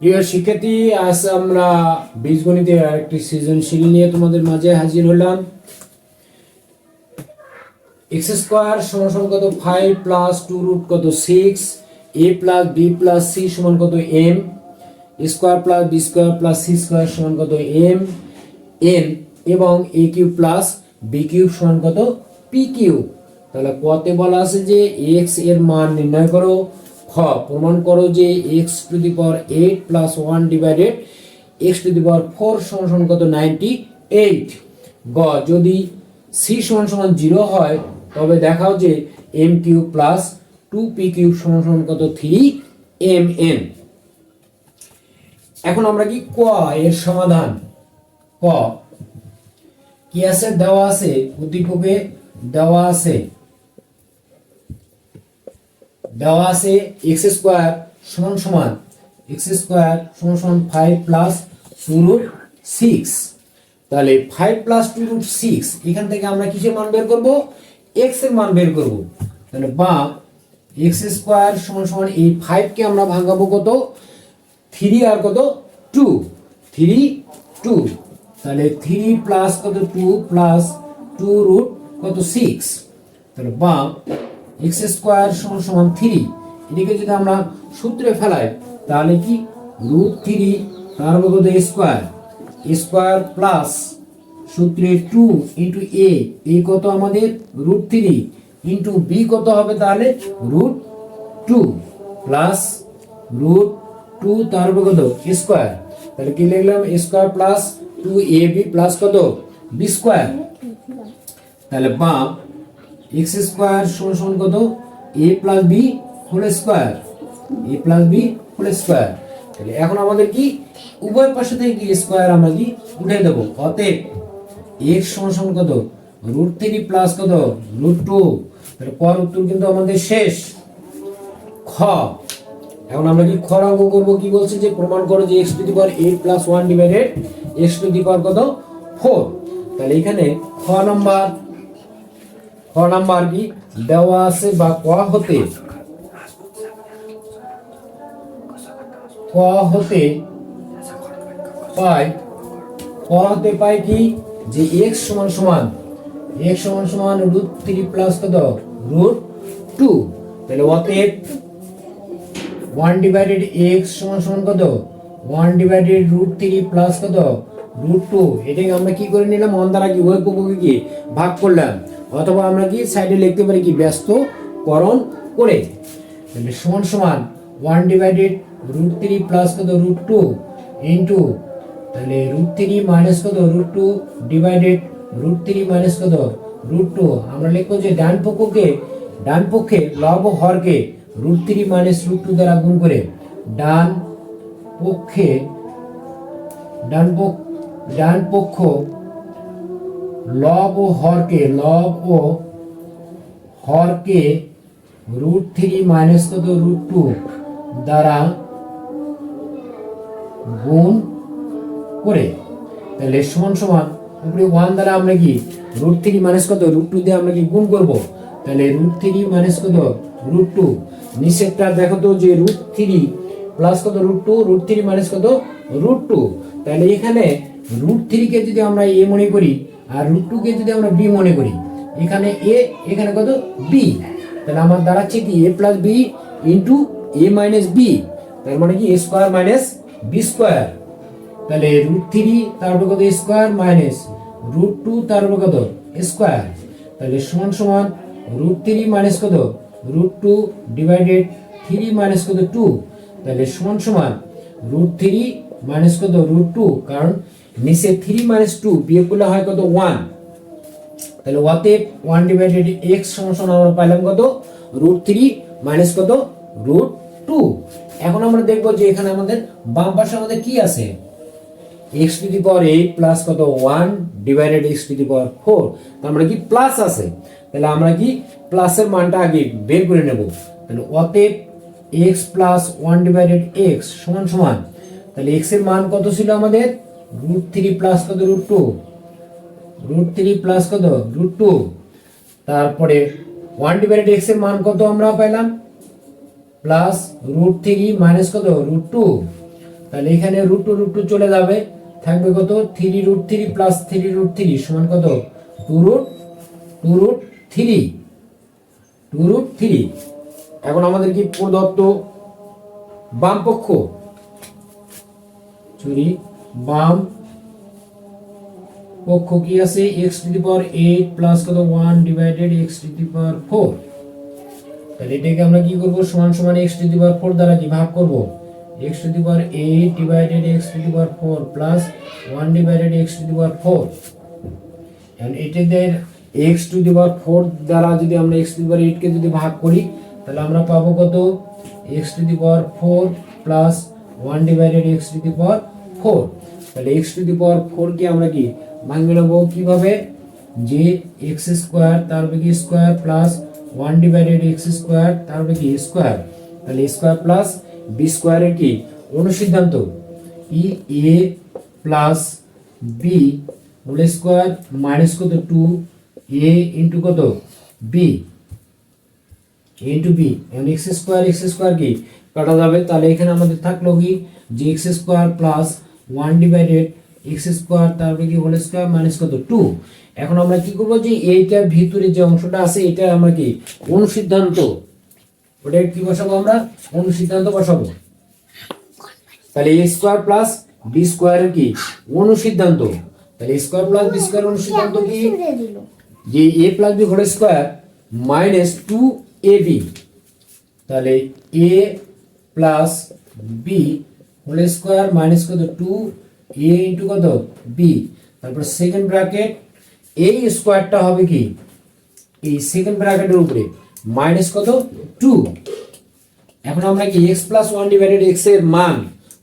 প্রিয় শিক্ষার্থী, আজ আমরা বীজগণিতের আরেকটি সৃজনশীল নিয়ে তোমাদের মাঝে হাজির হলাম। এক্স স্কোয়ার সমান সমান কত ফাইভ প্লাস টু রুট কত six A plus B plus C সমান কত M square plus B square plus C square সমান কত এম এন এবং A cube plus B cube সমান কত পি কিউব তাহলে কতে বলা আছে যে এক্সের মান নির্ণয় করো। খ, প্রমাণ করো যে x to the power eight plus one divided x to the power four সমান কত? নাইনটি এইট গ, যদি সি সমান সমান জিরো হয়, তবে দেখাও যে M cube plus two P cube সমান সমান কত? থ্রি এম এন এখন আমরা কি ক, এর সমাধান? ক, কি আছে? দেওয়া আছে। উদ্দীপকে দেওয়া আছে। দেওয়া আছে এক্স স্কোয়ার সমান সমান, এক্স স্কোয়ার সমান সমান five plus two root six তাহলে five plus two root six এখান থেকে আমরা কিসের মান বের করব? এক্সের মান বের করব। তাহলে বা এক্স স্কোয়ার সমান সমান এই ফাইভকে আমরা ভাঙাবো কত? থ্রি আর কত? টু থ্রি টু তাহলে থ্রি প্লাস কত? টু প্লাস টু রুট কত? সিক্স তাহলে বা এক্স স্কোয়ার সমান সমান থ্রি। এদিকে যদি আমরা সূত্রে ফেলাই, তাহলে কি? রুট থ্রি তার কত স্কোয়ার। স্কোয়ার প্লাস সূত্রে টু ইন্টু এ। এ কত আমাদের? Root three. ইন্টু বি কত হবে তাহলে? Root two plus root two তার উপর কত স্কোয়ার। তাহলে কি লিখলাম? Square plus two A B plus কত? B square. তাহলে বাম এক্স স্কোয়ার সমান সমান কত? A plus B whole square A plus B whole square তাহলে এখন আমাদের কি? উভয় পাশে থেকে কি স্কোয়ার আমরা কি উঠে দেবো? অতএব এক্স সমান সমান কত? রুট থ্রি প্লাস কত? রুট টু তাহলে পর উত্তর কিন্তু আমাদের শেষ। খ। এখন আমরা কি খ অঙ্ক করব? কি বলছে যে, প্রমাণ করো যে x to the power eight plus one divided x to the power কত? ফোর তাহলে এখানে খ নাম্বার খ নাম্বার কি? দেওয়া আছে বা ক হতে? ক হতে পাই ক হতে পাই কি? যে এক্স সমান সমান এক্স সমান সমান রুট থ্রি প্লাস কত? রুট টু তাহলে অতএব ওয়ান ডিভাইডেড এক্স সমান সমান কত? One divided root three plus কত? রুট টু এটাকে আমরা কি করে নিলাম? অন দ্বারা কি পক্ষকে কি? ভাগ করলাম। অথবা আমরা কি সাইডে লিখতে পারি কি, ব্যস্ত করণ করে। তাহলে সমান সমান one divided root three plus কত রুট টু ইন্টু তাহলে রুট থ্রি মাইনাস কত root two divided root three minus কত রুট টু আমরা লিখব যে ডান পক্ষকে, ডান পক্ষে লব হরকে root three minus root two দ্বারা গুণ করে ডান পক্ষে, ডান পক্ষ ডান পক্ষ লব ও হরকে, লব ও হরকে রুট থ্রি মাইনাস কত? রুট টু দ্বারা গুণ করে। তাহলে সমান সমান উপরে ওয়ান দ্বারা আমরা কি? রুট থ্রি মাইনাস কত? রুট টু দিয়ে আমরা কি গুণ করব? তাহলে রুট থ্রি মাইনাস কত? Root two. নিচেরটা দেখো তো যে রুট থ্রি প্লাস কত? Root two, root three minus কত? Root two. তাহলে এখানে রুট থ্রিকে যদি আমরা এ মনে করি আর রুট টুকে যদি আমরা বি মনে করি, এখানে এ এখানে কত? বি তাহলে আমার দাঁড়াচ্ছে কি? A plus B into A minus B তার মানে কি? A square minus B square তাহলে রুট থ্রি তার তারপর কত? স্কোয়ার মাইনাস রুট টু তার তারপর কত? স্কোয়ার তাহলে সমান সমান রুট থ্রি মাইনাস কত? Root two divided three minus কত? টু তাহলে সমান সমান রুট থ্রি মাইনাস কত? রুট টু কারণ নিচে থ্রি মাইনাস টু বিয়োগ করলে হয় কত? ওয়ান তাহলে অতএব ওয়ান ডিভাইডেড এক্স সমান আমরা পাইলাম কত? রুট থ্রি মাইনাস কত? রুট টু এখন আমরা দেখব যে এখানে আমাদের বাম পাশে আমাদের কি আছে? X to the power eight plus কত? One divided X to the power four তার মানে কি প্লাস আছে। তাহলে আমরা কি প্লাসের মানটা আগে বের করে নেব। তাহলে অতএব X plus one divided X সমান সমান। তাহলে এক্সের মান কত ছিল আমাদের? রুট থ্রি প্লাস কত? Root two root three plus কত? রুট টু তারপরে ওয়ান ডিভাইডেড এক্সের মান কত আমরা পাইলাম? প্লাস রুট থ্রি মাইনাস কত? রুট টু তাহলে এখানে রুট টু রুট টু চলে যাবে। থাকবে কত? Three root three plus three root three সমান কত? Two root two root three two root three এখন আমাদের কি প্রদত্ত বাম পক্ষ সরি বাম পক্ষ কি আছে X to the power eight plus কত one divided X to the power four তাহলে এটাকে আমরা কি করব সমান সমান X to the power four দ্বারা কি ভাগ করব X to the power eight divided X to the power four plus one divided X to the power four এখন এটাদের X to the power four দ্বারা যদি আমরা এক্স টু দি পাওয়ার এইটকে যদি ভাগ করি তাহলে আমরা পাবো কত X to the power four plus one divided X to the power four তাহলে এক্স টু দি পাওয়ার ফোরকে আমরা কি ভাঙবে নেব? কীভাবে? যে এক্স স্কোয়ার তার উপরে কি square plus one divided X square তার উপরে কি স্কোয়ার। তাহলে স্কোয়ার প্লাস বি স্কোয়ারের কি? অনুসিদ্ধান্ত। ই, A plus B whole square minus কত? টু। এ ইন্টু কত? বি। Into B. এখন এক্স স্কোয়ার এক্স স্কোয়ার কি? কাটা যাবে। তাহলে এখানে আমাদের থাকল কি? যে X square plus one divided X square তারপরে কি হোল স্কোয়ার মাইনাস কত? টু এখন আমরা কি করব যে এইটার ভিতরে যে অংশটা আছে এটা আমরা কি অনুসিদ্ধান্ত? ওটা কি বসাবো আমরা? অনুসিদ্ধান্ত বসাবো। তাহলে এ স্কোয়ার প্লাস বি স্কোয়ারের কি? অনুসিদ্ধান্ত। তাহলে স্কোয়ার প্লাস বি স্কোয়ার অনুসিদ্ধান্ত কি? যে A plus B whole square minus two A B তাহলে A plus B whole square minus কত? টু এ ইন্টু কত? বি তারপর সেকেন্ড ব্র্যাকেট এই স্কোয়ারটা হবে কি? এই সেকেন্ড ব্র্যাকেটের উপরে। মাইনাস কত? টু এখন আমরা কি এক্স প্লাস ওয়ান ডিভাইডেড এক্সের মান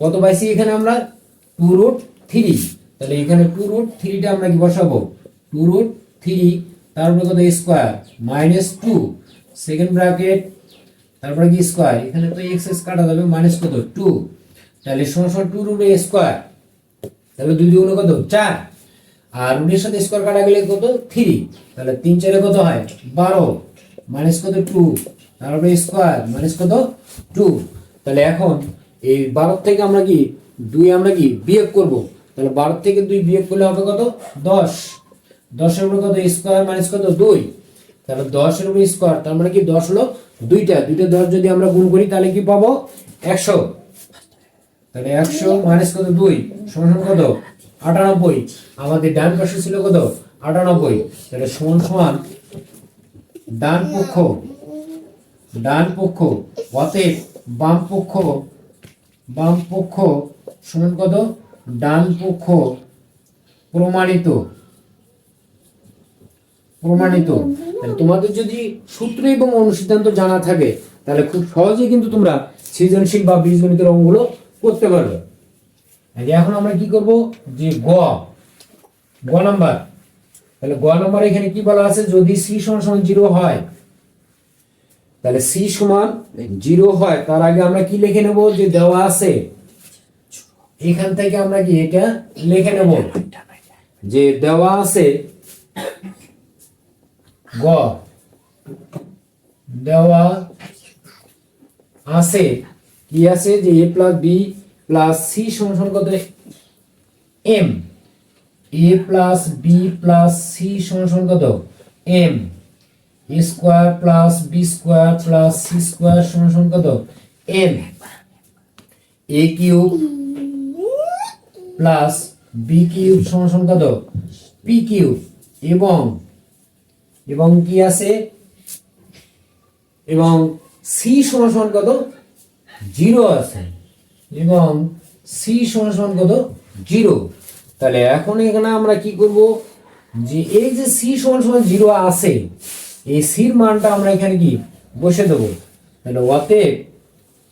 কত পাইছি এখানে আমরা? টু রুট থ্রি তাহলে এখানে টু রুট থ্রিটা আমরা কি বসাবো? টু রুট থ্রি তারপরে কত? Square minus two second bracket তারপরে কি স্কোয়ার এখানে তো এক্স এস কাটা যাবে মাইনাস কত? টু তাহলে সমস্যা টু রুট স্কোয়ার, তাহলে দুই দুগুণ কত? চার। আর রুটের সাথে স্কোয়ার কাটা গেলে কত? থ্রি। তাহলে তিন চারে কত হয়? বারো। মাইনাস কত? টু। তারপরে স্কোয়ার, মাইনাস কত? টু। তাহলে এখন এই বারো থেকে আমরা কি দুই, আমরা কি বিয়োগ করব? তাহলে বারো থেকে দুই বিয়োগ করলে হবে কত? দশ। দশের উপরে কত? স্কোয়ার মাইনাস কত? দুই। তাহলে দশের উপরে স্কোয়ার, তার মানে কি দশ হলো দুইটা। দুইটা দশ যদি আমরা গুণ করি, তাহলে কি পাবো? একশো। তাহলে একশো মাইনাস কত? দুই। সমান কত? আটানব্বই। আমাদের ডান পাশে ছিল কত? আটানব্বই। তাহলে সমান সমান ডান পক্ষ ডান পক্ষ, অতএব বাম পক্ষ বাম পক্ষ সমান কত? ডান পক্ষ প্রমাণিত। প্রমাণিত। তোমাদের যদি সূত্র এবং অনুসিদ্ধান্ত জানা থাকে, তাহলে খুব সহজেই কিন্তু তোমরা সৃজনশীল বা বীজগণিতের অঙ্কগুলো করতে পারবে। এখন আমরা কি করব? যে গ গ নাম্বার। তাহলে গ নাম্বার এখানে কি বলা আছে? যদি সি সমান সমান জিরো হয়, তাহলে সি সমান জিরো হয়। তার আগে আমরা কি লিখে নেব? যে দেওয়া আছে, এখান থেকে আমরা কি এটা লিখে নেব? যে দেওয়া আছে, গ, দেওয়া আছে কি আছে যে A plus B plus C সমান কত M A plus B plus C সমান কত? M A square plus B square plus C square সমান কত? M A cube plus B cube সমান কত? পি কিউব এবং এবং কি আছে? এবং সি সমান কত? জিরো আছে। এবং সি সমান সমান কত? জিরো। তাহলে এখন এখানে আমরা কি করব? যে এই যে সি সমান সমান জিরো আছে, এই সির মানটা আমরা এখানে কি? বসে দেবো। তাহলে অতএব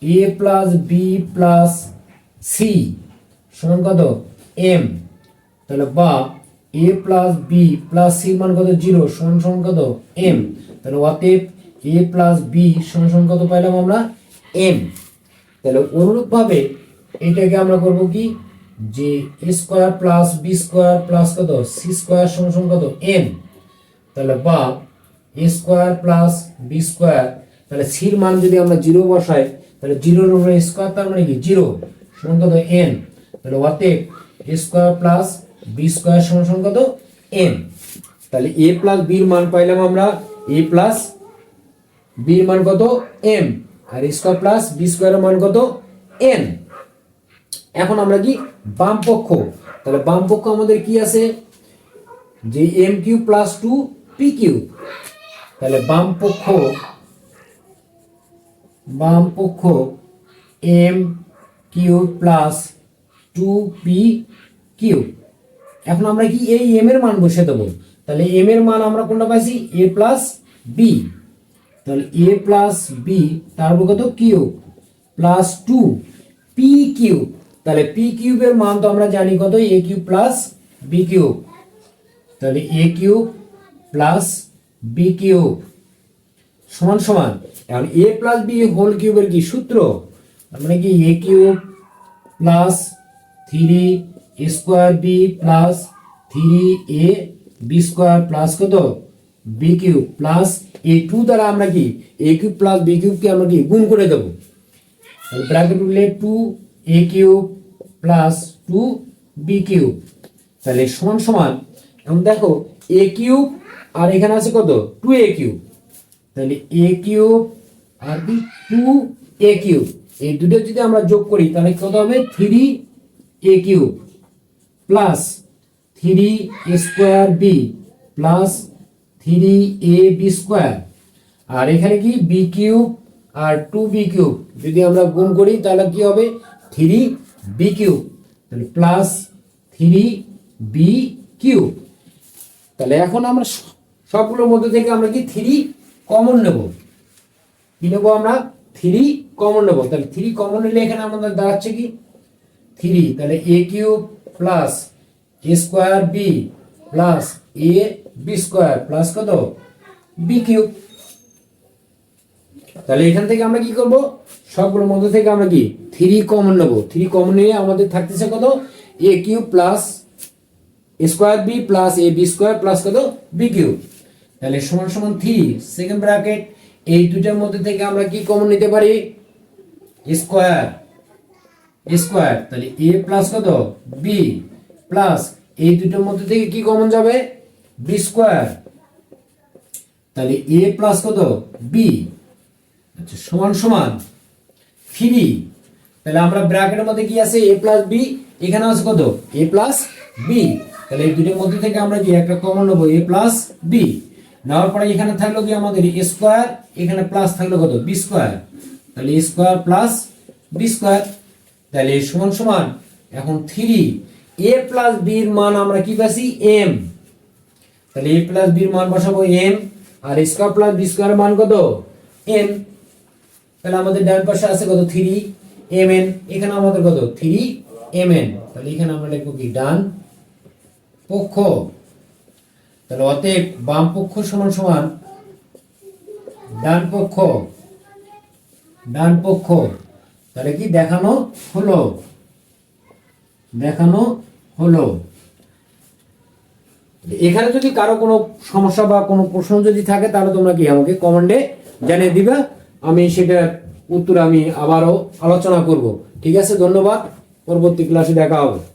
A plus B plus C সমান কত? এম তাহলে বা A plus B plus C মান কত? জিরো। সমান সমান কত? এম তাহলে অতএব এ প্লাস বি সমান সমান কত পাইলাম আমরা? এম তাহলে অনুরূপভাবে এটাকে আমরা করব কি? যে A square plus B square plus কত? সি স্কোয়ার সমান কত? এম তাহলে বা A square plus B square তাহলে সির মান যদি আমরা জিরো বসাই, তাহলে জিরোর উপরে স্কোয়ার তার মানে কি? জিরো সমান কত? এন তাহলে অতএব A square plus B square সমান সমান কত? এন তাহলে এ প্লাস বির মান পাইলাম আমরা এ প্লাস বির মান কত? এম আর স্কোয়ার প্লাস বি স্কোয়ারের মান কত? এন এখন আমরা কি? বাম পক্ষ। তাহলে বাম পক্ষ আমাদের কি আছে? যে M Q plus two P Q তাহলে বাম পক্ষ বাম পক্ষ M Q plus two P Q এখন আমরা কি এই এম এর মান বসে দেবো? তাহলে এম এর মান আমরা কোনটা পাইছি? এ প্লাস বি তাহলে এ প্লাস বি তারপর কত? Q plus two P Q তাহলে পি কিউবের মান তো আমরা জানি কত? A Q plus B cube. তাহলে A cube plus B cube. সমান সমান। এখন এ প্লাস বি হোল কিউবের কি সূত্র? মানে কি A cube plus three square B plus three A B square plus কত? B cube plus A two দ্বারা আমরা কি? এ কিউব প্লাস বি কিউবকে আমরা কি? গুণ করে দেবো। ব্র্যাকেট উঠলে two A cube plus two B cube তাহলে সমান সমান, এখন দেখো এ কিউব আর এখানে আছে কত? টু এ কিউব তাহলে এ কিউব আর কি? টু এ কিউব এই দুটো যদি আমরা যোগ করি, তাহলে কত হবে? Three A cube plus three square B plus three A B square আর এখানে কি বি কিউব আর টু বি কিউব যদি আমরা গুণ করি, তাহলে কি হবে? থ্রি বি কিউব তাহলে প্লাস থ্রি বি কিউব তাহলে এখন আমরা সবগুলোর মধ্যে থেকে আমরা কি থ্রি কমন নেব? কি নেব আমরা? থ্রি কমন নেব। তাহলে থ্রি কমন নিলে এখানে আমাদের দাঁড়াচ্ছে কি? থ্রি তাহলে A cube plus A square B plus A B square plus কত? B cube. তাহলে এখান থেকে আমরা কি করব? সবগুলোর মধ্যে থেকে আমরা কি? থ্রি কমন নেব। থ্রি কমন নিয়ে আমাদের থাকতেছে কত? A cube plus square B plus A B square plus কত? B cube. তাহলে সমান সমান থ্রি সেকেন্ড ব্র্যাকেট এই দুটার মধ্যে থেকে আমরা কি কমন নিতে পারি? স্কোয়ার। স্কোয়ার। তাহলে এ প্লাস কত? বি প্লাস এই দুটোর মধ্যে থেকে কি কমন যাবে? বি স্কোয়ার তাহলে এ প্লাস কত? বি আচ্ছা সমান সমান। থ্রি তাহলে আমরা ব্র্যাকেটের মধ্যে কি আছে? এ প্লাস বি এখানে আছে কত? এ প্লাস বি তাহলে এই দুটোর মধ্যে থেকে আমরা কি একটা কমন নেব? এ প্লাস বি নেওয়ার পরে এখানে থাকল কি আমাদের এ স্কোয়ার এখানে প্লাস থাকল কত? বি স্কোয়ার তাহলে A square plus B square তাহলে সমান সমান। এখন থ্রি এ প্লাস বির মান আমরা কি পাচ্ছি? এম তাহলে এ প্লাস বির মান বসাবো এম আর স্কোয়ার প্লাস বি স্কোয়ার মান কত? এম তাহলে আমাদের ডান পাশে আছে কত? থ্রি এম এন এখানে আমাদের কত? থ্রি এম এন তাহলে এখানে আমরা লিখব কি? ডান পক্ষ। তাহলে অতএব বাম পক্ষ সমান সমান ডান পক্ষ। ডান পক্ষ। তাহলে কি দেখানো হলো? দেখানো হলো। এখানে যদি কারও কোনো সমস্যা বা কোনো প্রশ্ন যদি থাকে, তাহলে তোমরা কি আমাকে কমেন্টে জানিয়ে দিবে। আমি সেটার উত্তর আমি আবারও আলোচনা করব। ঠিক আছে? ধন্যবাদ। পরবর্তী ক্লাসে দেখা হবে।